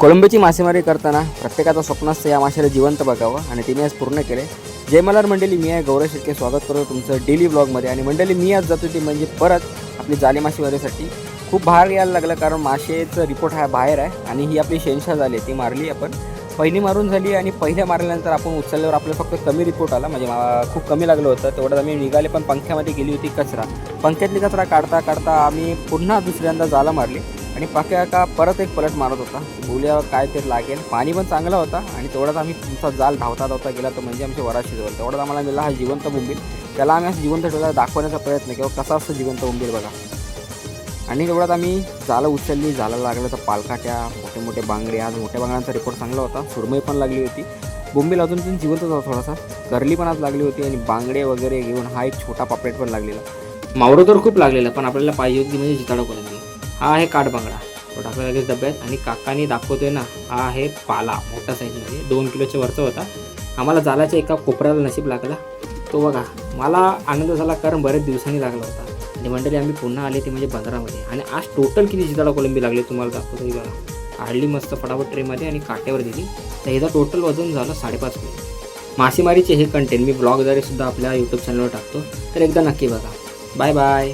कोळंबीची मासेमारी करताना प्रत्येकाचं स्वप्न असतं या माशाला जिवंत बघावं आणि तिने आज पूर्ण केले. जय मल्हार मंडळी मी आहे गौरव शेटके स्वागत करतो तुमचं डेली ब्लॉगमध्ये आणि मंडळी मी आज जातो ती म्हणजे परत आपली जाली मासेमारीसाठी. खूप बाहेर यायला लागलं कारण माशेचं रिपोर्ट हा बाहेर आहे आणि ही आपली शेनशा झाली ती मारली आपण. पहिली मारून झाली आणि पहिल्या मारल्यानंतर आपण उचलल्यावर आपल्याला फक्त कमी रिपोर्ट आला. म्हणजे खूप कमी लागलं होतं. तेवढंच आम्ही निघाले पण पंख्यामध्ये गेली होती कचरा. पंख्यातली कचरा काढता काढता आम्ही पुन्हा दुसऱ्यांदा जाला मारली. आणि पाक्या का परत एक पलट मारत होता. बोलूया काय ते लागेल. पाणी पण चांगला होता आणि तेवढाच आम्ही तुमचा जाल धावता धावता गेला. तर म्हणजे आमच्या वरा शिजवलं तेवढाच आम्हाला मिळाला हा जिवंत बोंबील त्याला आम्ही असं जिवंत ठेवला दाखवण्याचा प्रयत्न किंवा कसा असतो जिवंत बोंबील बघा. आणि तेवढ्यात आम्ही जालं उचलली. जायला लागलं तर पालकाच्या मोठे मोठे बांगडे. आज मोठ्या बांगड्यांचा रिपोर्ट चांगला होता. सुरमई पण लागली होती. बोंबील अजून पण जिवंतच होता थोडासा. करली पण आज लागली होती आणि बांगडे वगैरे घेऊन हा एक छोटा पापलेट पण लागलेला. मावडं तर खूप लागलेला पण आपल्याला पाहिजे होती म्हणजे जिताडं पण हा आहे काठबांगडा तो टाकला लगेच डब्यात आणि काकानी दाखवतोय ना हा आहे पाला मोठा साईजमध्ये दोन किलोच्या वरचा होता. आम्हाला जालाच्या एका कोपऱ्याला नशीब लागला. तो बघा मला आनंद झाला कारण बरेच दिवसांनी लागला होता. आणि मंडळी आम्ही पुन्हा आले ते म्हणजे बंदरामध्ये आणि आज टोटल किती जिताडा कोलंबी लागले तुम्हाला दाखवतो बघा. काढली मस्त फटाफट ट्रेमध्ये आणि काट्यावर दिली. तर ह्याचं टोटल वजन झालं साडेपाच किलो. मासेमारीचे हे कंटेंट मी ब्लॉगद्वारे सुद्धा आपल्या यूट्यूब चॅनलवर टाकतो. तर एकदा नक्की बघा. Bye bye